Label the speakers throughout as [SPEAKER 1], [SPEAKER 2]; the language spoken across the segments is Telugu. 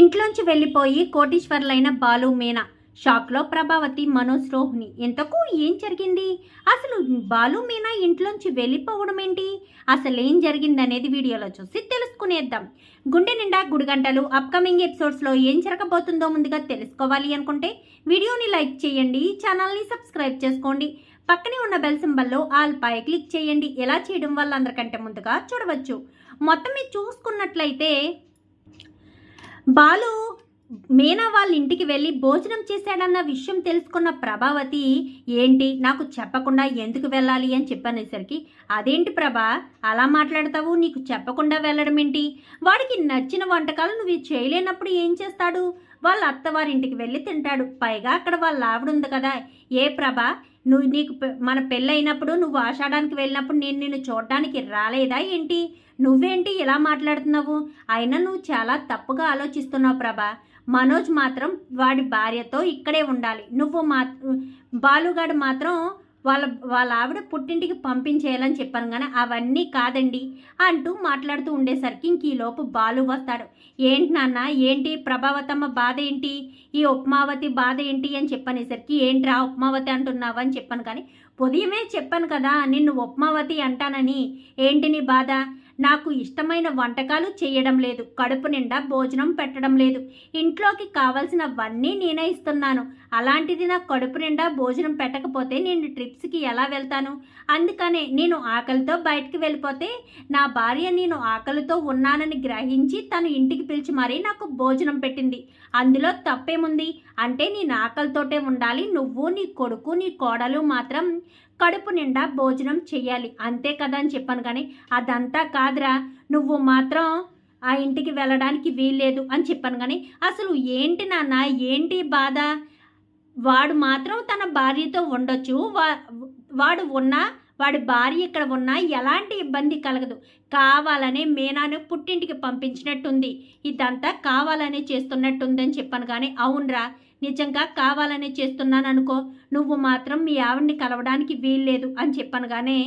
[SPEAKER 1] ఇంట్లోంచి వెళ్ళిపోయి కోటీశ్వర్లైన బాలు మీనా షాక్లో ప్రభావతి మనోజ్ రోహిణి ఇంతకు ఏం జరిగింది? అసలు బాలు మీనా ఇంట్లోంచి వెళ్ళిపోవడం ఏంటి? అసలు ఏం జరిగింది అనేది వీడియోలో చూసి తెలుసుకునేద్దాం. గుండె నిండా గుడిగంటలు అప్కమింగ్ ఎపిసోడ్స్లో ఏం జరగబోతుందో ముందుగా తెలుసుకోవాలి అనుకుంటే వీడియోని లైక్ చేయండి ఛానల్ని సబ్స్క్రైబ్ చేసుకోండి. పక్కనే ఉన్న బెల్ సింబల్లో ఆల్ పై క్లిక్ చేయండి. ఎలా చేయడం వల్ల అందరికంటే ముందుగా చూడవచ్చు. మొత్తం మీరు చూసుకున్నట్లయితే బాలు మీనా వాళ్ళ ఇంటికి వెళ్ళి భోజనం చేశాడన్న విషయం తెలుసుకున్న ప్రభావతి ఏంటి? నాకు చెప్పకుండా ఎందుకు వెళ్ళాలి? అని చెప్పనేసరికి అదేంటి ప్రభా? అలా మాట్లాడతావు? నీకు చెప్పకుండా వెళ్ళడం ఏంటి? వాడికి నచ్చిన వంటకాలు నువ్వు చేయలేనప్పుడు ఏం చేస్తాడు? వాళ్ళ అత్తవారింటికి వెళ్ళి తింటాడు. పైగా అక్కడ వాళ్ళ ఆవిడ ఉంది కదా. ఏ ప్రభా? నువ్వు నీకు పె- మన పెళ్ళైనప్పుడు నువ్వు ఆషాఢానికి వెళ్ళినప్పుడు నేను నిన్ను చూడడానికి రాలేదా ఏంటి? నువ్వేంటి ఇలా మాట్లాడుతున్నావు? అయినా నువ్వు చాలా తప్పుగా ఆలోచిస్తున్నావు ప్రభా. మనోజ్ మాత్రం వాడి భార్యతో ఇక్కడే ఉండాలి. నువ్వు మా బాలుగాడు మాత్రం వాళ్ళ వాళ్ళ ఆవిడ పుట్టింటికి పంపించేయాలని చెప్పాను కానీ అవన్నీ కాదండి అంటూ మాట్లాడుతూ ఉండేసరికి ఇంక ఈలోపు బాలు వస్తాడు. ఏంటి నాన్న ఏంటి ప్రభావతమ్మ బాధ ఏంటి? ఈ ఉప్మావతి బాధ ఏంటి అని చెప్పనేసరికి ఏంట్రా ఉప్మావతి అంటున్నావు అని చెప్పాను కానీ ఉదయమే చెప్పాను కదా నిన్ను ఉప్మావతి అంటానని. ఏంటి నీ బాధ? నాకు ఇష్టమైన వంటకాలు చేయడం లేదు. కడుపు నిండా భోజనం పెట్టడం లేదు. ఇంట్లోకి కావలసినవన్నీ నేనే ఇస్తున్నాను. అలాంటిది నా కడుపు నిండా భోజనం పెట్టకపోతే నేను ట్రిప్స్కి ఎలా వెళ్తాను? అందుకనే నేను ఆకలితో బయటికి వెళ్ళిపోతే నా భార్య నేను ఆకలితో ఉన్నానని గ్రహించి తను ఇంటికి పిలిచి మరీ నాకు భోజనం పెట్టింది. అందులో తప్పేముంది? అంటే నేను ఆకలితోటే ఉండాలి. నువ్వు నీ కొడుకు నీ కోడలు మాత్రం కడుపు నిండా భోజనం చెయ్యాలి అంతే కదా అని చెప్పాను కానీ అదంతా కాదురా. నువ్వు మాత్రం ఆ ఇంటికి వెళ్ళడానికి వీల్లేదు అని చెప్పాను కానీ అసలు ఏంటి నాన్న? ఏంటి బాధ? వాడు మాత్రం తన భార్యతో ఉండొచ్చు. వా వాడు ఉన్నా వాడి భార్య ఇక్కడ ఉన్నా ఎలాంటి ఇబ్బంది కలగదు. కావాలనే మీనాను పుట్టింటికి పంపించినట్టుంది. ఇదంతా కావాలనే చేస్తున్నట్టుందని చెప్పాను కానీ అవునరా. నిజంగా కావాలనే చేస్తున్నాను అనుకో నువ్వు మాత్రం మీ ఆవిడ్ని కలవడానికి వీల్లేదు అని చెప్పాను కానీ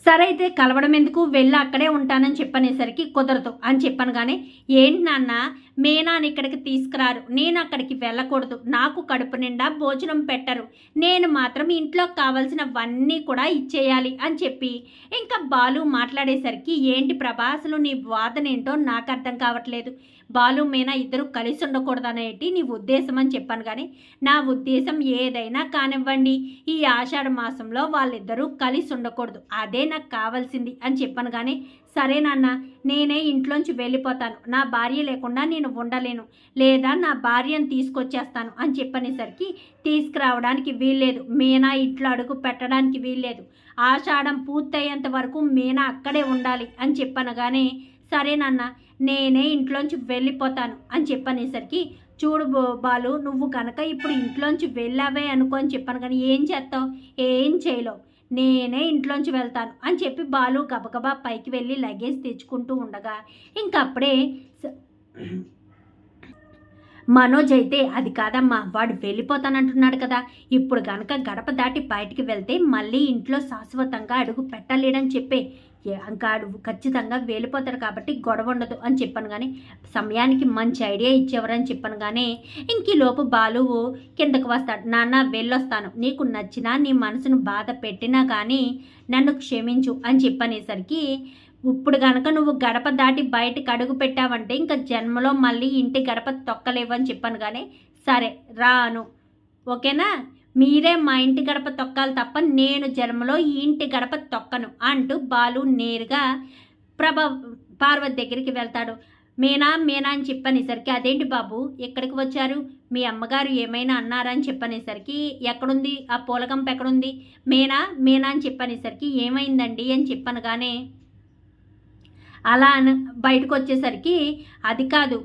[SPEAKER 1] సరే అయితే కలవడం ఎందుకు వెళ్ళి అక్కడే ఉంటానని చెప్పనేసరికి కుదరదు అని చెప్పాను కానీ ఏంటి నాన్న మేనాని ఇక్కడికి తీసుకురారు. నేను అక్కడికి వెళ్ళకూడదు. నాకు కడుపు నిండా భోజనం పెట్టరు. నేను మాత్రం ఇంట్లో కావాల్సినవన్నీ కూడా ఇచ్చేయాలి అని చెప్పి ఇంకా బాలు మాట్లాడేసరికి ఏంటి ప్రభా అసలు నీ వాదన ఏంటో నాకు అర్థం కావట్లేదు. బాలు మీనా ఇద్దరు కలిసి ఉండకూడదనేటి నీ ఉద్దేశం అని చెప్పాను కానీ నా ఉద్దేశం ఏదైనా కానివ్వండి. ఈ ఆషాఢ మాసంలో వాళ్ళిద్దరూ కలిసి ఉండకూడదు. అదే నాకు కావాల్సింది అని చెప్పాను కానీ సరే నాన్న నేనే ఇంట్లోంచి వెళ్ళిపోతాను. నా భార్య లేకుండా నేను ఉండలేను. లేదా నా భార్యను తీసుకొచ్చేస్తాను అని చెప్పనేసరికి తీసుకురావడానికి వీల్లేదు. మీనా ఇంట్లో అడుగు పెట్టడానికి వీల్లేదు. ఆషాఢం పూర్తయ్యేంత వరకు మీనా అక్కడే ఉండాలి అని చెప్పాను కానీ సరే నాన్న నేనే ఇంట్లోంచి వెళ్ళిపోతాను అని చెప్పనేసరికి చూడు బో- బాలు నువ్వు కనుక ఇప్పుడు ఇంట్లోంచి వెళ్ళావే అనుకో అని చెప్పాను కానీ ఏం చేస్తావు? ఏం చేయలేవు. నేనే ఇంట్లోంచి వెళ్తాను అని చెప్పి బాలు గబగబా పైకి వెళ్ళి లగేజ్ తెచ్చుకుంటూ ఉండగా ఇంకప్పుడే మనోజ్ అయితే అది కాదమ్మా వాడు వెళ్ళిపోతానంటున్నాడు కదా. ఇప్పుడు గనక గడప దాటి బయటికి వెళ్తే మళ్ళీ ఇంట్లో శాశ్వతంగా అడుగు పెట్టలేడని చెప్పే ఇంకా అడుగు ఖచ్చితంగా వెళ్ళిపోతాడు కాబట్టి గొడవ ఉండదు అని చెప్పాను కానీ సమయానికి మంచి ఐడియా ఇచ్చేవారని చెప్పాను కానీ ఇంక లోపు బాలువు కిందకు వస్తాడు. నాన్న వెళ్ళొస్తాను. నీకు నచ్చినా నీ మనసును బాధ పెట్టినా కానీ నన్ను క్షమించు అని చెప్పనేసరికి ఇప్పుడు గనక నువ్వు గడప దాటి బయటకు అడుగు పెట్టావంటే ఇంకా జన్మలో మళ్ళీ ఇంటి గడప తొక్కలేవు అని చెప్పాను కానీ సరే రాను. ఓకేనా? మీరే మా ఇంటి గడప తొక్కాలి తప్ప నేను జన్మలో ఈ ఇంటి గడప తొక్కను అంటూ బాలు నేరుగా ప్రభ పార్వతి దగ్గరికి వెళ్తాడు. మీనా మీనా అని చెప్పనేసరికి అదేంటి బాబు ఎక్కడికి వచ్చారు? మీ అమ్మగారు ఏమైనా అన్నారా? అని చెప్పనేసరికి ఎక్కడుంది? ఆ పూలకంప ఎక్కడుంది? మీనా మీనా అని చెప్పనేసరికి ఏమైందండి? అని చెప్పాను కానీ అలా బయటకు వచ్చేసరికి అది కాదు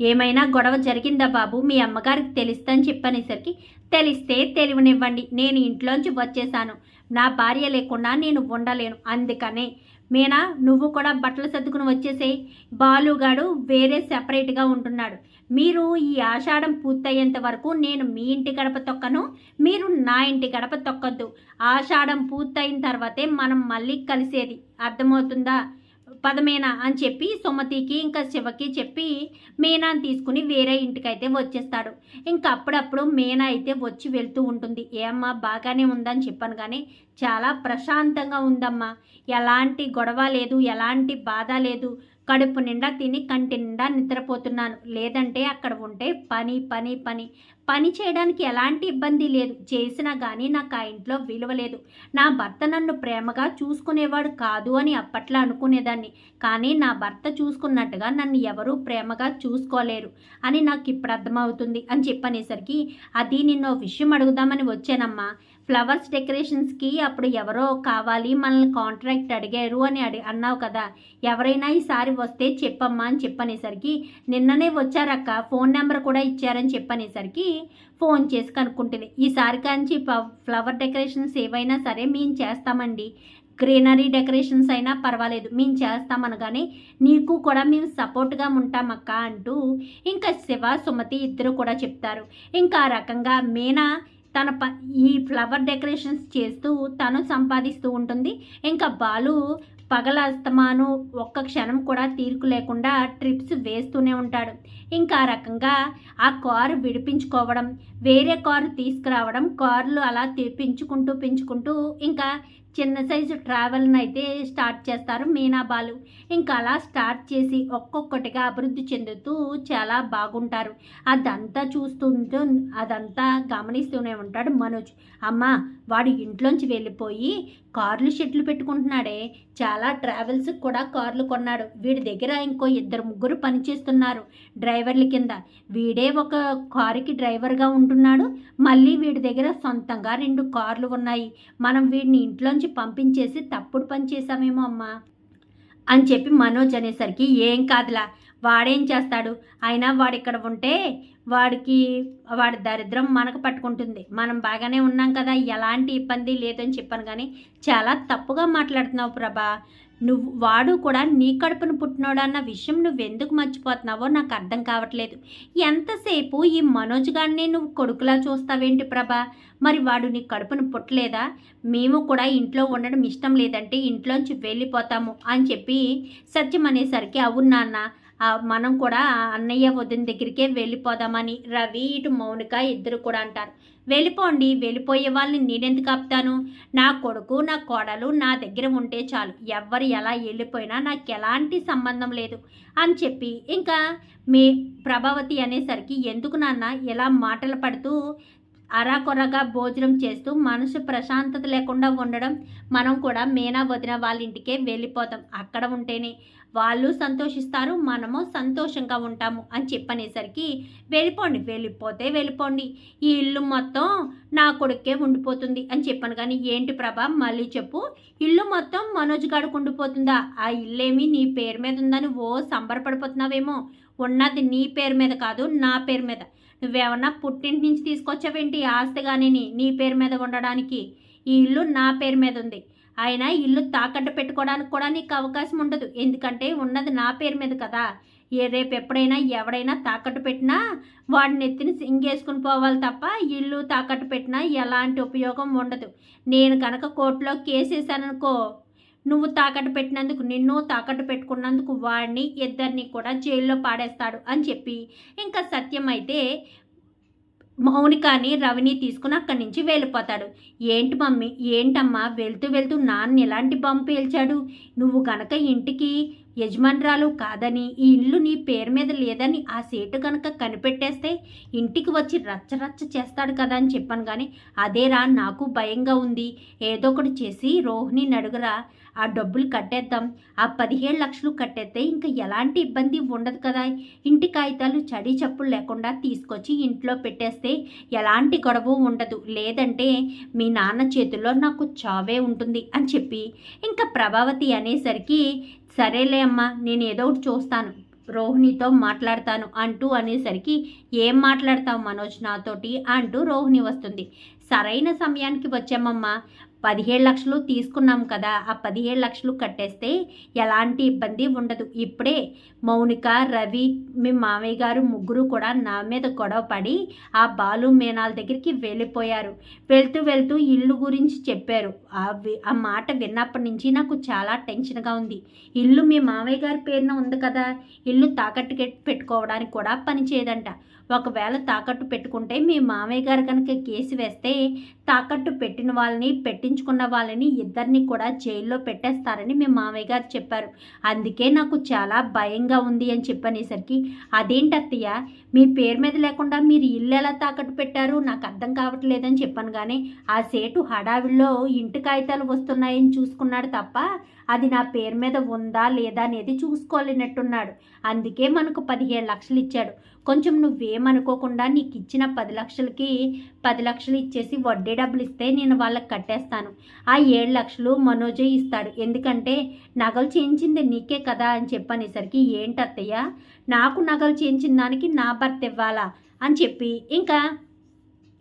[SPEAKER 1] ఏమైనా గొడవ జరిగిందా బాబు? మీ అమ్మగారికి తెలుస్తని చెప్పనేసరికి తెలిస్తే తెలివినివ్వండి. నేను ఇంట్లోంచి వచ్చేసాను నా భార్య లేకుండా నేను ఉండలేను. అందుకనే మీనా నువ్వు కూడా బట్టలు సర్దుకుని వచ్చేసేయ్. బాలుగాడు వేరే సెపరేట్గా ఉంటున్నాడు. మీరు ఈ ఆషాఢం పూర్తయ్యేంత వరకు నేను మీ ఇంటి గడప తొక్కను మీరు నా ఇంటి గడప తొక్కద్దు. ఆషాఢం పూర్తయిన తర్వాతే మనం మళ్ళీ కలిసేది. అర్థమవుతుందా? పదమేనా అని చెప్పి సుమతికి ఇంకా శివకి చెప్పి మీనాని తీసుకుని వేరే ఇంటికైతే వచ్చేస్తాడు. ఇంకా అప్పుడప్పుడు మీనా అయితే వచ్చి వెళ్తూ ఉంటుంది. ఏమ్మా బాగానే ఉందని చెప్పాను కానీ చాలా ప్రశాంతంగా ఉందమ్మా. ఎలాంటి గొడవ లేదు ఎలాంటి బాధ లేదు. కడుపు నిండా తిని కంటి నిండా నిద్రపోతున్నాను. లేదంటే అక్కడ ఉంటే పని పని పని. పని చేయడానికి ఎలాంటి ఇబ్బంది లేదు. చేసినా కానీ నాకు ఆ ఇంట్లో విలువ లేదు. నా భర్త నన్ను ప్రేమగా చూసుకునేవాడు కాదు అని అప్పట్లో అనుకునేదాన్ని. కానీ నా భర్త చూసుకున్నట్టుగా నన్ను ఎవరూ ప్రేమగా చూసుకోలేరు అని నాకు ఇప్పుడు అర్థమవుతుంది అని చెప్పనేసరికి అది నిన్న విషయం అడుగుదామని వచ్చానమ్మా. ఫ్లవర్స్ డెకరేషన్స్కి అప్పుడు ఎవరో కావాలి మనల్ని కాంట్రాక్ట్ అడిగారు అని అడి అన్నావు కదా. ఎవరైనా ఈసారి వస్తే చెప్పమ్మా అని చెప్పనేసరికి నిన్ననే వచ్చారక్క ఫోన్ నెంబర్ కూడా ఇచ్చారని చెప్పనేసరికి ఫోన్ చేసి కనుక్కుంటుంది. ఈసారి కాంచి ఫ్లవర్ డెకరేషన్స్ ఏవైనా సరే మేము చేస్తామండి. గ్రీనరీ డెకరేషన్స్ అయినా పర్వాలేదు మేము చేస్తామనగానే నీకు కూడా మేము సపోర్ట్గా ఉంటామక్క అంటూ ఇంకా శివ సుమతి ఇద్దరు కూడా చెప్తారు. ఇంకా ఆ రకంగా మీనా తన ప ఈ ఫ్లవర్ డెకరేషన్స్ చేస్తూ తను సంపాదిస్తూ ఉంటుంది. ఇంకా బాలు పగల అస్తమాను ఒక్క క్షణం కూడా తీరుకు లేకుండా ట్రిప్స్ వేస్తూనే ఉంటాడు. ఇంకా రకంగా ఆ కారు విడిపించుకోవడం వేరే కారు తీసుకురావడం కార్లు అలా తెప్పించుకుంటూ పెంచుకుంటూ ఇంకా చిన్న సైజు ట్రావెల్ని అయితే స్టార్ట్ చేస్తారు మీనా బాలు. ఇంకా అలా స్టార్ట్ చేసి ఒక్కొక్కటిగా అభివృద్ధి చెందుతూ చాలా బాగుంటారు. అదంతా చూస్తుంటూ అదంతా గమనిస్తూనే ఉంటాడు మనోజ్. అమ్మ వాడు ఇంట్లోంచి వెళ్ళిపోయి కార్లు షెడ్లు పెట్టుకుంటున్నాడే. చాలా ట్రావెల్స్ కూడా కార్లు కొన్నాడు. వీడి దగ్గర ఇంకో ఇద్దరు ముగ్గురు పనిచేస్తున్నారు. డ్రైవర్ల కింద. వీడే ఒక కారుకి డ్రైవర్గా ఉంటున్నాడు. మళ్ళీ వీడి దగ్గర సొంతంగా రెండు కార్లు ఉన్నాయి. మనం వీడిని ఇంట్లోంచి పంపించేసి తప్పుడు పని చేశామేమో అమ్మా అని చెప్పి మనోజ్ అనేసరికి ఏం కాదులా వాడేం చేస్తాడు? అయినా వాడు ఇక్కడ ఉంటే వాడికి వాడి దరిద్రం మనకు పట్టుకుంటుంది. మనం బాగానే ఉన్నాం కదా ఎలాంటి ఇబ్బంది లేదని చెప్పాను కానీ చాలా తప్పుగా మాట్లాడుతున్నావు ప్రభా. నువ్వు వాడు కూడా నీ కడుపును పుట్టినోడు అన్న విషయం నువ్వెందుకు మర్చిపోతున్నావో నాకు అర్థం కావట్లేదు. ఎంతసేపు ఈ మనోజ్ గారిని నువ్వు కొడుకులా చూస్తావేంటి ప్రభా? మరి వాడు నీ కడుపును పుట్టలేదా? మేము కూడా ఇంట్లో ఉండడం ఇష్టం లేదంటే ఇంట్లోంచి వెళ్ళిపోతాము అని చెప్పి సత్యం అనేసరికి అవును నాన్న మనం కూడా అన్నయ్య వదిన దగ్గరికే వెళ్ళిపోదామని రవి ఇటు మౌనిక ఇద్దరు కూడా అంటారు. వెళ్ళిపోండి వెళ్ళిపోయే వాళ్ళని నేనెందుకు ఆపుతాను? నా కొడుకు నా కోడలు నా దగ్గర ఉంటే చాలు. ఎవ్వరు ఎలా వెళ్ళిపోయినా నాకు ఎలాంటి సంబంధం లేదు అని చెప్పి ఇంకా మీ ప్రభావతి అనేసరికి ఎందుకు నాన్న ఇలా మాటలు పడుతూ అరాకొరగా భోజనం చేస్తూ మనసు ప్రశాంతత లేకుండా ఉండడం మనం కూడా మీనా వదిన వాళ్ళ ఇంటికే వెళ్ళిపోతాం. అక్కడ ఉంటేనే వాళ్ళు సంతోషిస్తారు మనము సంతోషంగా ఉంటాము అని చెప్పనేసరికి వెళ్ళిపోండి వెళ్ళిపోతే వెళ్ళిపోండి. ఈ ఇల్లు మొత్తం నా కొడుకే ఉండిపోతుంది అని చెప్పాను కానీ ఏంటి ప్రభా మళ్ళీ చెప్పు. ఇల్లు మొత్తం మనోజ్ గాడికి ఉండిపోతుందా? ఆ ఇల్లేమి నీ పేరు మీద ఉందని ఓ సంబరపడిపోతున్నావేమో. ఉన్నది నీ పేరు మీద కాదు నా పేరు మీద. నువ్వేమన్నా పుట్టింటి నుంచి తీసుకొచ్చావేంటి ఆస్తి కానీ నీ పేరు మీద ఉండడానికి? ఈ ఇల్లు నా పేరు మీద ఉంది. అయినా ఇల్లు తాకట్టు పెట్టుకోవడానికి కూడా నీకు అవకాశం ఉండదు. ఎందుకంటే ఉన్నది నా పేరు మీద కదా. ఏ రేపు ఎప్పుడైనా ఎవడైనా తాకట్టు పెట్టినా వాడిని ఎత్తిని సింగేసుకుని పోవాలి తప్ప ఇల్లు తాకట్టు పెట్టినా ఎలాంటి ఉపయోగం ఉండదు. నేను కనుక కోర్టులో కేసేసాననుకో నువ్వు తాకట్టు పెట్టినందుకు నిన్ను తాకట్టు పెట్టుకున్నందుకు వాడిని ఇద్దరిని కూడా జైల్లో పాడేస్తాడు అని చెప్పి ఇంకా సత్యం అయితే మౌనికాని రవిని తీసుకుని అక్కడి నుంచి వెళ్ళిపోతాడు. ఏంటి మమ్మీ? ఏంటమ్మా? వెళ్తూ వెళ్తూ నాన్న ఎలాంటి బంపు పేల్చాడు. నువ్వు గనక ఇంటికి యజమానురాలు కాదని ఈ ఇల్లు నీ పేరు మీద లేదని ఆ సేటు కనుక కనిపెట్టేస్తే ఇంటికి వచ్చి రచ్చరచ్చ చేస్తాడు కదా అని చెప్పాను కానీ అదేరా నాకు భయంగా ఉంది. ఏదో ఒకటి చేసి రోహిణి నడుగురా ఆ డబ్బులు కట్టేద్దాం. ఆ పదిహేడు లక్షలు కట్టేస్తే ఇంకా ఎలాంటి ఇబ్బంది ఉండదు కదా. ఇంటి కాగితాలు చడి చప్పులు లేకుండా తీసుకొచ్చి ఇంట్లో పెట్టేస్తే ఎలాంటి గొడవ ఉండదు. లేదంటే మీ నాన్న చేతుల్లో నాకు చావే ఉంటుంది అని చెప్పి ఇంకా ప్రభావతి అనేసరికి సరేలే అమ్మా నేను ఏదో ఒకటి చూస్తాను. రోహిణితో మాట్లాడతాను అంటూ అనేసరికి ఏం మాట్లాడతావు మనోజ్ నాతోటి? అంటూ రోహిణి వస్తుంది. సరైన సమయానికి వచ్చామమ్మా. పదిహేడు లక్షలు తీసుకున్నాం కదా ఆ పదిహేడు లక్షలు కట్టేస్తే ఎలాంటి ఇబ్బంది ఉండదు. ఇప్పుడే మౌనిక రవి మీ మామయ్య గారు ముగ్గురు కూడా నా మీద గొడవ పడి ఆ బాలు మేనాల దగ్గరికి వెళ్ళిపోయారు. వెళ్తూ వెళ్తూ ఇల్లు గురించి చెప్పారు. ఆ మాట విన్నప్పటి నుంచి నాకు చాలా టెన్షన్గా ఉంది. ఇల్లు మీ మామయ్య గారి పేరున ఉంది కదా ఇల్లు తాకట్టు పెట్టుకోవడానికి కూడా పనిచేయదంట ఒకవేళ తాకట్టు పెట్టుకుంటే మీ మామయ్య గారు కనుక కేసు వేస్తే తాకట్టు పెట్టిన వాళ్ళని పెట్టి పట్టించుకున్న వాళ్ళని ఇద్దరిని కూడా జైల్లో పెట్టేస్తారని మీ మామయ్య గారు చెప్పారు. అందుకే నాకు చాలా భయంగా ఉంది అని చెప్పనేసరికి అదేంటి అత్తయ్య? మీ పేరు మీద లేకుండా మీరు ఇల్లు ఎలా తాకట్టు పెట్టారు? నాకు అర్థం కావట్లేదని చెప్పాను కానీ ఆ సేటు హడావిడిలో ఇంటి కాగితాలు వస్తున్నాయని చూసుకున్నాడు తప్ప అది నా పేరు మీద ఉందా లేదా అనేది చూసుకోలేనట్టున్నాడు. అందుకే మనకు పదిహేడు లక్షలు ఇచ్చాడు. కొంచెం నువ్వేమనుకోకుండా నీకు ఇచ్చిన పది లక్షలకి పది లక్షలు ఇచ్చేసి వడ్డీ డబ్బులు ఇస్తే నేను వాళ్ళకి కట్టేస్తాను. ఆ ఏడు లక్షలు మనోజే ఇస్తాడు. ఎందుకంటే నగలు చేయించింది నీకే కదా అని చెప్పనేసరికి ఏంటత్తయ్య? నాకు నగలు చేయించిన దానికి నా భర్త ఇవ్వాలా? అని చెప్పి ఇంకా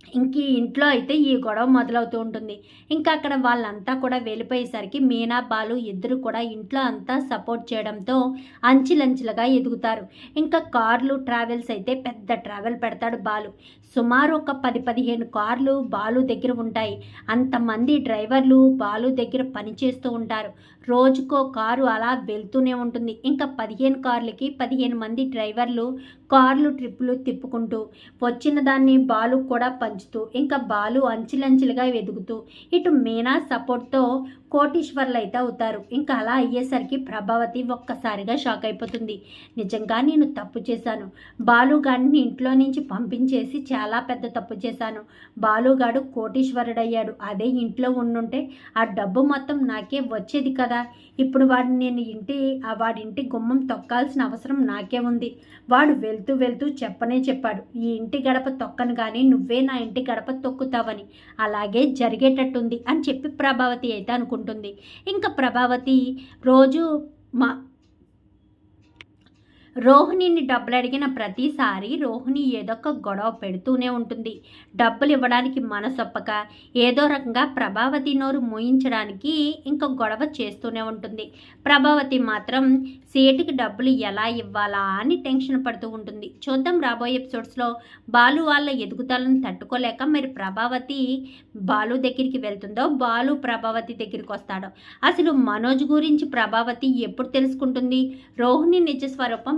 [SPEAKER 1] ఇంక ఇంట్లో అయితే ఈ గొడవ మొదలవుతూ ఉంటుంది. ఇంకా అక్కడ వాళ్ళంతా కూడా వెళ్ళిపోయేసరికి మీనా బాలు ఇద్దరు కూడా ఇంట్లో అంతా సపోర్ట్ చేయడంతో అంచెలంచెలుగా ఎదుగుతారు. ఇంకా కార్లు ట్రావెల్స్ అయితే పెద్ద ట్రావెల్ పెడతాడు బాలు. సుమారు ఒక పది పదిహేను కార్లు బాలు దగ్గర ఉంటాయి. అంతమంది డ్రైవర్లు బాలు దగ్గర పనిచేస్తూ ఉంటారు. రోజుకో కారు అలా వెళ్తూనే ఉంటుంది. ఇంకా పదిహేను కార్లకి పదిహేను మంది డ్రైవర్లు కార్లు ట్రిప్పులు తిప్పుకుంటూ వచ్చిన దాన్ని బాలు కూడా పంచుతూ ఇంకా బాలు అంచెలంచెలుగా వెదుగుతూ ఇటు మీనా సపోర్ట్తో కోటీశ్వర్లు అయితే అవుతారు. ఇంకా అలా అయ్యేసరికి ప్రభావతి ఒక్కసారిగా షాక్ అయిపోతుంది. నిజంగా నేను తప్పు చేశాను. బాలుగాడిని ఇంట్లో నుంచి పంపించేసి చాలా పెద్ద తప్పు చేశాను. బాలుగాడు కోటీశ్వరుడయ్యాడు. అదే ఇంట్లో ఉండుంటే ఆ డబ్బు మొత్తం నాకే వచ్చేది కదా. ఇప్పుడు వాడిని నేను ఇంటి వాడింటి వాడి ఇంటి గుమ్మం తొక్కాల్సిన అవసరం నాకే ఉంది. వాడు వెళ్తూ వెళ్తూ చెప్పనే చెప్పాడు. ఈ ఇంటి గడప తొక్కను కానీ నువ్వే నా ఇంటి గడప తొక్కుతావని. అలాగే జరిగేటట్టుంది అని చెప్పి ప్రభావతి అయితే అనుకుంటుంది. ఉంటుంది. ఇంకా ప్రభావతి రోజు మా రోహిణిని డబ్బులు అడిగిన ప్రతిసారి రోహిణి ఏదో ఒక గొడవ పెడుతూనే ఉంటుంది. డబ్బులు ఇవ్వడానికి మనసొప్పక ఏదో రకంగా ప్రభావతి నోరు మోయించడానికి ఇంకా గొడవ చేస్తూనే ఉంటుంది. ప్రభావతి మాత్రం సేటుకి డబ్బులు ఎలా ఇవ్వాలా అని టెన్షన్ పడుతూ ఉంటుంది. చూద్దాం రాబోయే ఎపిసోడ్స్లో బాలు వాళ్ళ ఎదుగుదలను తట్టుకోలేక మరి ప్రభావతి బాలు దగ్గరికి వెళ్తుందో బాలు ప్రభావతి దగ్గరికి వస్తాడో? అసలు మనోజ్ గురించి ప్రభావతి ఎప్పుడు తెలుసుకుంటుంది? రోహిణి నిజ స్వరూపం